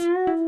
Де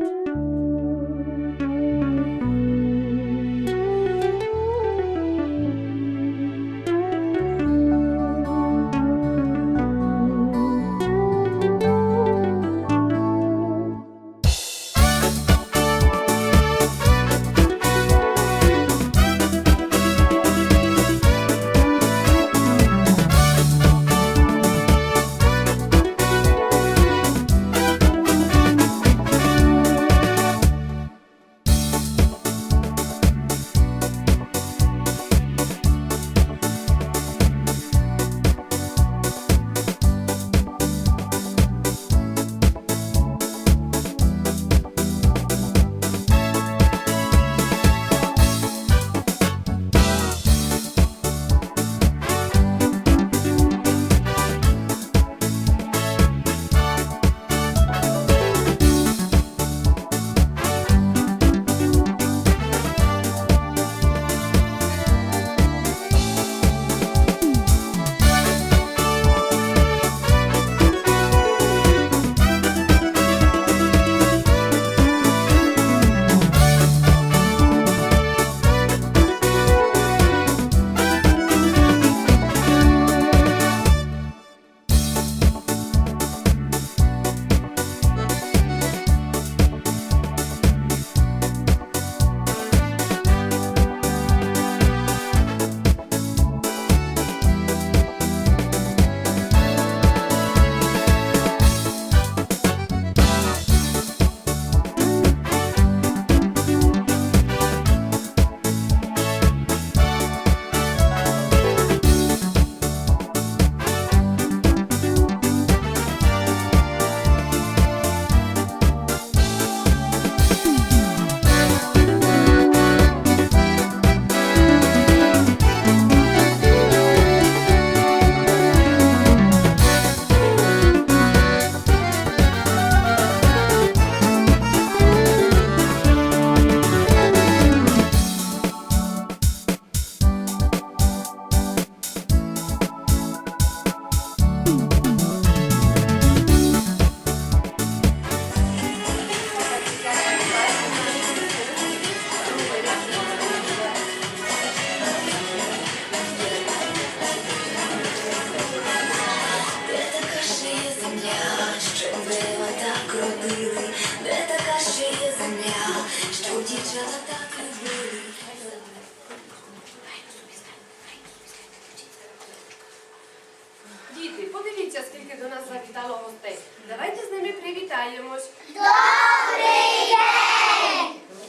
Діти, подивіться, скільки до нас завітало гостей. Давайте з ними привітаємось.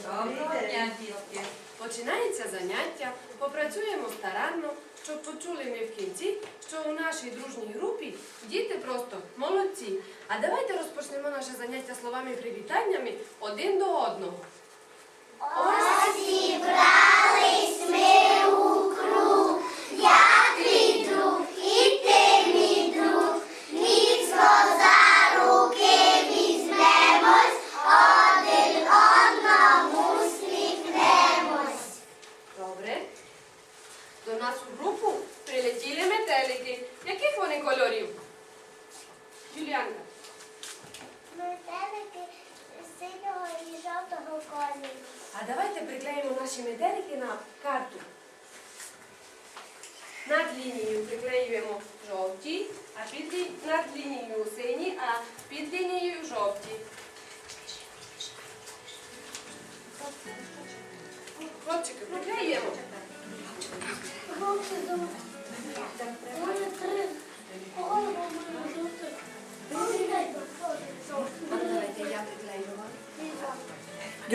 Доброго дня, дітки. Починається заняття, попрацюємо старанно, щоб почули ми в кінці, що у нашій дружній групі діти просто молодці. А давайте розпочнемо наше заняття словами привітаннями один до одного. Добре.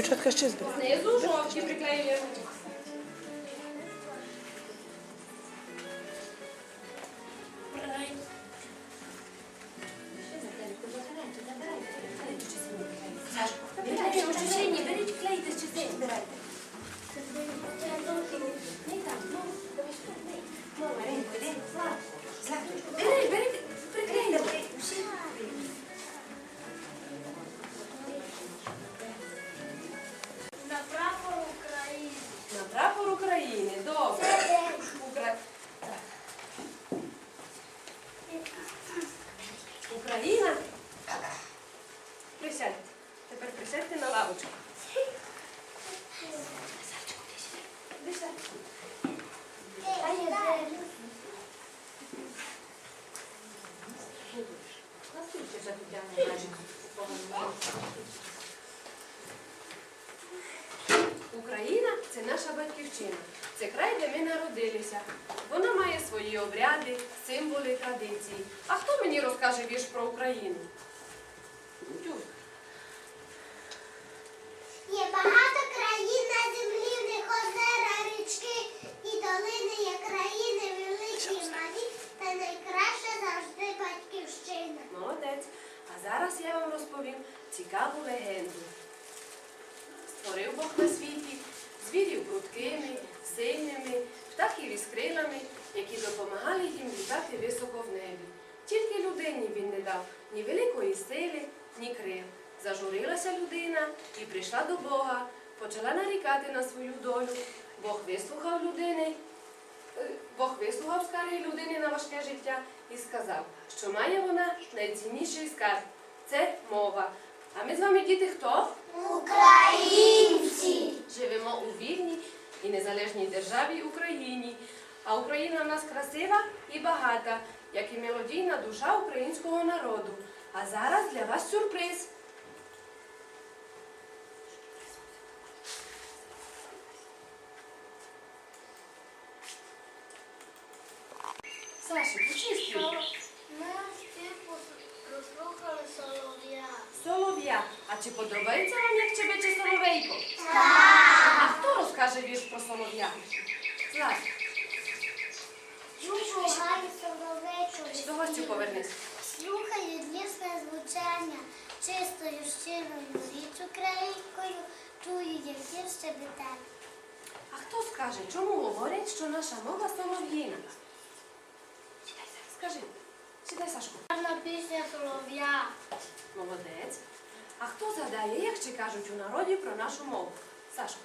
Дівчатка ще збирають. Знизу жовті приклеюємо. Це наша батьківщина. Це край, де ми народилися. Вона має свої обряди, символи, традиції. А хто мені розкаже вірш про Україну? Із крилами, які допомагали їм літати високо в небі. Тільки людині він не дав ні великої сили, ні крил. Зажурилася людина і прийшла до Бога, почала нарікати на свою долю. Бог вислухав людини, е, Бог вислухав скарги людини на важке життя і сказав, що має вона найцінніший скарб це мова. А ми з вами діти хто? Українці! Живемо у вільній і незалежній державі Україні. А Україна в нас красива і багата, як і мелодійна душа українського народу. А зараз для вас сюрприз. Саша, почисти. Ми співку прослухали солов'я. Солов'я. А чи подобається вам, як чебече соловейко? А хто розкаже вірш про солов'я? Злат, Чужу гаю соловейчу. до гостю повернись. Слухаю дійсне звучання, чистою щирою річ українкою, чую, як гір щебетать. А хто скаже, чому говорять, що наша мова солов'їна? Скажи, сідай, Сашко. Гарна пісня солов'я. Молодець. А хто згадає, як ще кажуть у народі про нашу мову? Сашко.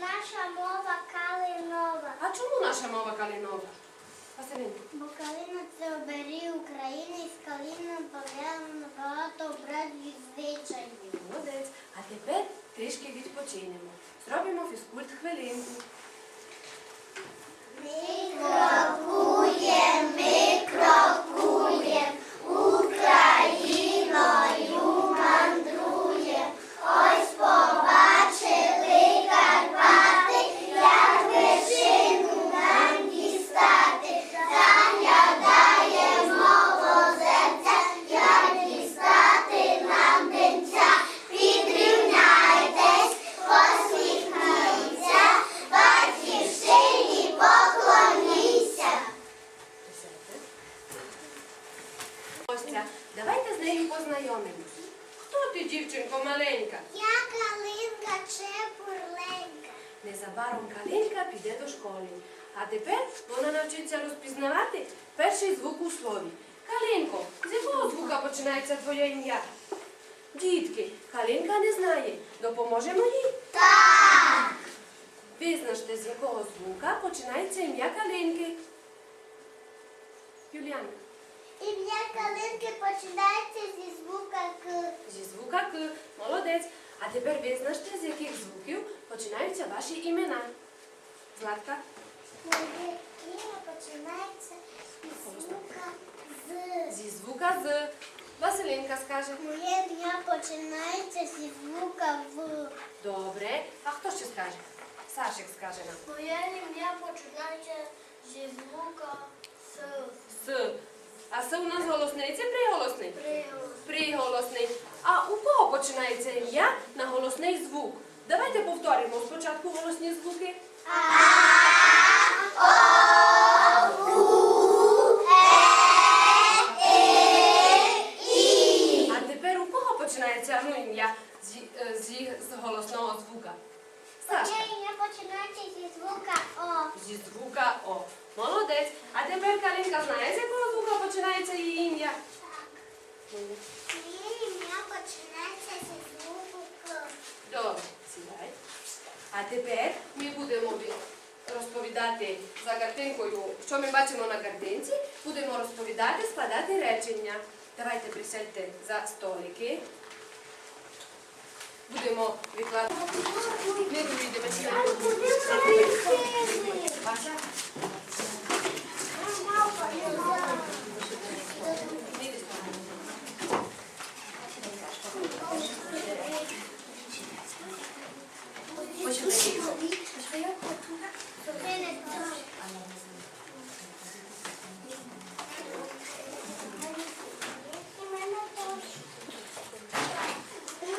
Наша мова калинова. А чому наша мова калінова? Василинко. Бо калина це оберіг України і з калином пов'язано багато обрядів і звичаїв. Молодець. А тепер трішки відпочинемо. Зробимо фізкульт хвилинку. Ми познайомимось. Хто ти, дівчинко маленька? Я калинка чепурленька. Незабаром Калинка піде до школи. А тепер вона навчиться розпізнавати перший звук у слові. Калинко, з якого звука починається твоє ім'я? Дітки, Калинка не знає. Допоможемо їй? Так! Визначте, з якого звука починається ім'я Калинки. Юліана, Ім'я калинки починається зі звука К. зі звука К. Молодець. А тепер визначте, з яких звуків починаються ваші імена. Златка. Моє ім'я починається зі звука З. Зі звука з. Василинка скаже. Моє ім'я починається зі звука В. Добре. А хто ще скаже? Сашик скаже нам. Моє ім'я починається зі звука С. С. А С у нас голосний, це приголосний? Приголос. Приголосний. А у кого починається ім'я на голосний звук? Давайте повторимо спочатку голосні звуки. А тепер у кого починається ну, ім'я зі, е, зі, з голосного звука? Сашка. Ім'я починається зі звука О. Зі звука О. Молодець. А тепер Калинка знає, з якого звука починається її ім'я? Моє ім'я починається зі звуку К. Добре, сідай. А тепер ми будемо розповідати за картинкою, що ми бачимо на картинці, будемо розповідати, складати речення. Давайте присядьте за столики. будемо викладати. Не вийдемо Ваша?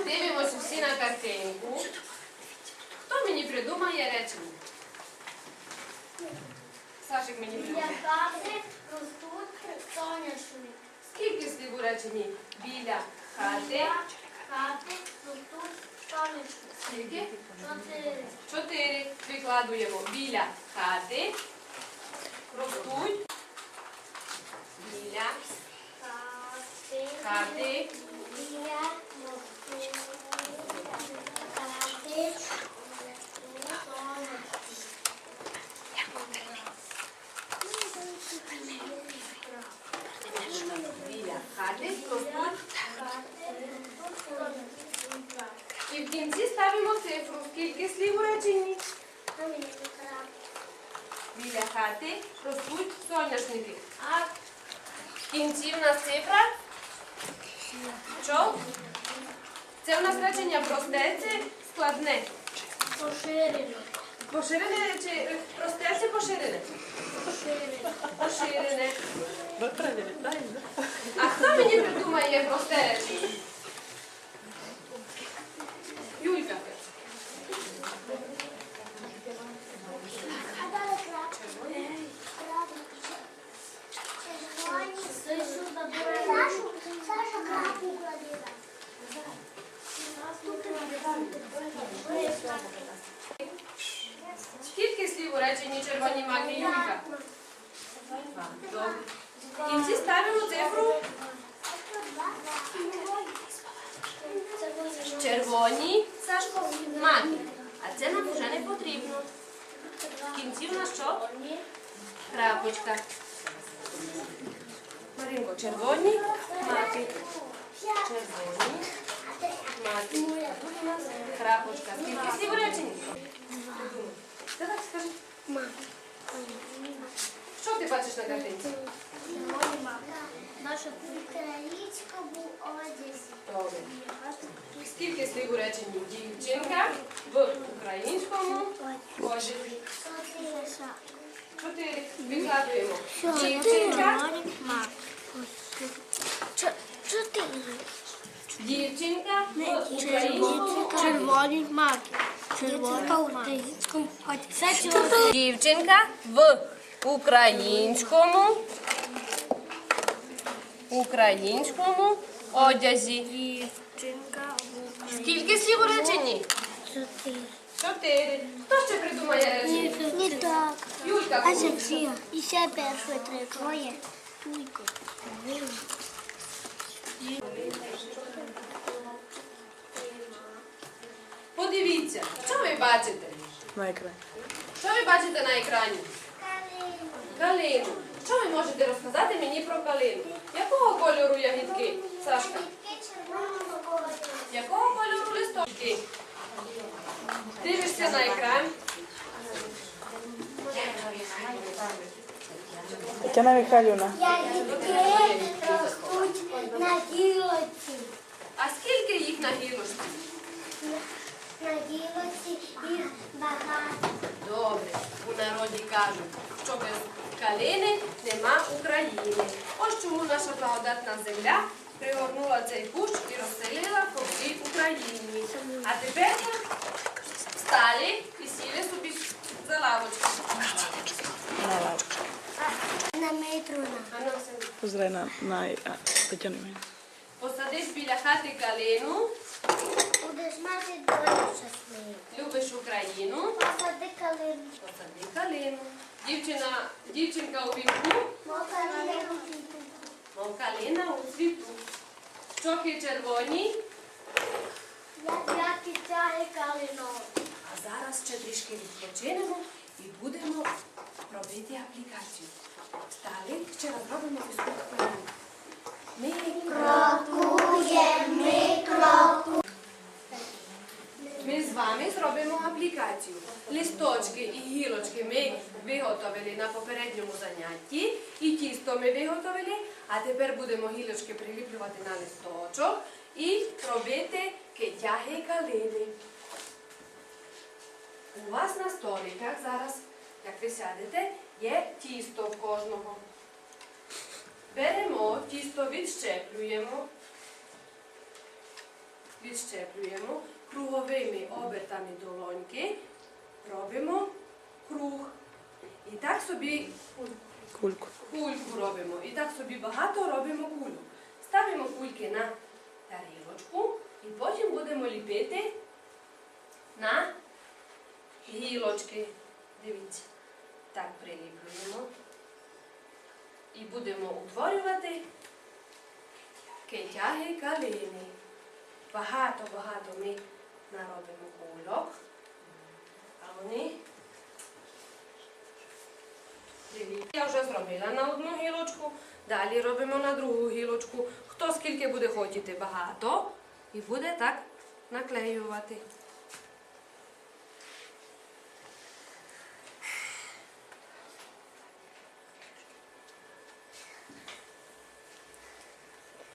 Дивимося всі на картинку. Хто мені придумає речення? Сашик мені придумає. Скільки слів у реченні? Біля хати. Хати, Скільки? Чотири. Викладуємо. Біля хати. Ростуть. Біля хати. Біля хати. Ростуть. І в кінці ставимо цифру. Скільки слів у реченні? Біля хати ростуть соняшники. А в кінці в нас цифра? Що? Це у нас речення просте чи складне? Поширене чи е, просте чи поширене? Поширене. Перевіряєте? А хто мені придумає просте речення? Юлька. Саша крапу кладила. Скільки слів у реченні червоні маки Юлька? Добре. В кінці ставимо цифру червоні Сашко, маки. А це нам вже не потрібно. В кінці в нас що? Крапочка. Маринко, червоні маки. Червоні маки. Крапочка. Скільки слів у реченні? Давай, скажи. Що ти бачиш на картинці? Наша українському одязі. Добре. Скільки слів у реченні? Дівчинка в українському одязі. Чотири. Викладуємо. Дівчинка. Дівчинка в українському одязі. Червоні маки. Червоні маки. Дівчинка в українському українському одязі. Дівчинка Скільки слів у реченні? Чотири. Хто ще придумає речення? Не так. Юлька. А це всі. І ще перше три. Троє. Туйко. Подивіться, що ви бачите? На екрані. Що ви бачите на екрані? Калину. Калину. Що ви можете розказати мені про калину? Якого кольору ягідки? Сашка? Якого кольору листочки? Дивишся на екран. Тетяна Михайлівна. Ягідки ростуть на гілоці. А скільки їх на гілочці? На гілоці їх багато. Добре, у народі кажуть, що без калини нема України. Ось чому наша благодатна земля пригорнула цей кущ і розселила по всій Україні. А тепер встали і сіли собі за лавочку. На лавочку. На метруна. А ну. Позирай на, на Тетяну Михайлівну. Посадиш біля хати калину, Будеш мати долю щасливу. любиш Україну, Посади калину. посади калину. Дівчина, дівчинка у вінку, Мов у цвіту. Щоки червоні, Як тягне калино. А зараз ще трішки відпочинемо і будемо робити аплікацію. Далі ще раз робимо фізкультуру. Ми Крокує, ми крокуємо. Робимо аплікацію. Листочки і гілочки ми виготовили на попередньому занятті, і тісто ми виготовили, а тепер будемо гілочки приліплювати на листочок і робити китяги калини. У вас на столиках зараз, як ви сядете, є тісто в кожного. Беремо тісто, відщеплюємо, відщеплюємо круговими обертами долоньки, робимо круг. І так собі Кульку. кульку робимо. І так собі багато робимо кульок. Ставимо кульки на тарілочку і потім будемо ліпити на гілочки. Дивіться. Так приліплюємо. І будемо утворювати китяги калини. Багато-багато ми наробимо кульок. А вони я вже зробила на одну гілочку, далі робимо на другу гілочку. Хто скільки буде хотіти багато і буде так наклеювати.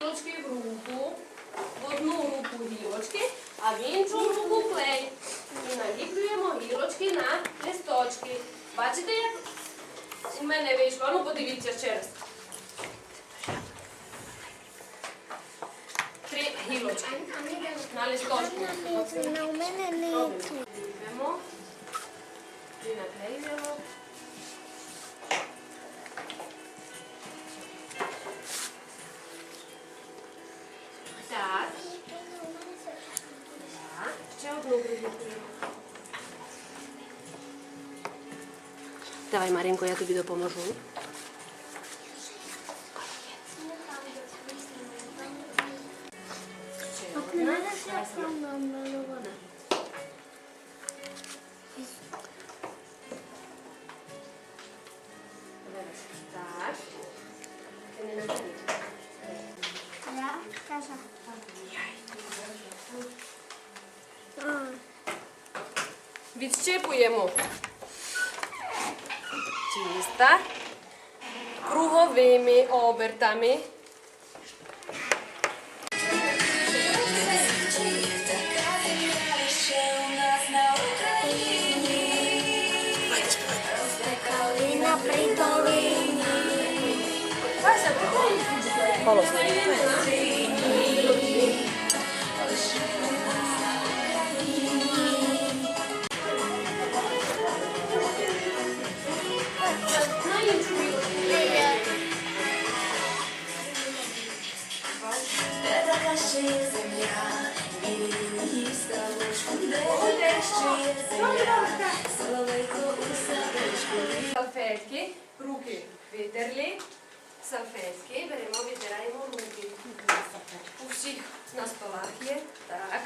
Гілочки в руку, в одну руку гілочки, а в іншу руку клей. І наліплюємо гілочки на листочки. Бачите, як у мене вийшло. Ну подивіться ще раз. Три гілочки на листочку. У мене не Ліпимо і наклеюємо. Давай, Маринко, я тобі допоможу. Круговими обертами. Ще ще. Салфетки, руки витерли, салфетки, беремо, витираємо руки. У всіх на столах є, так.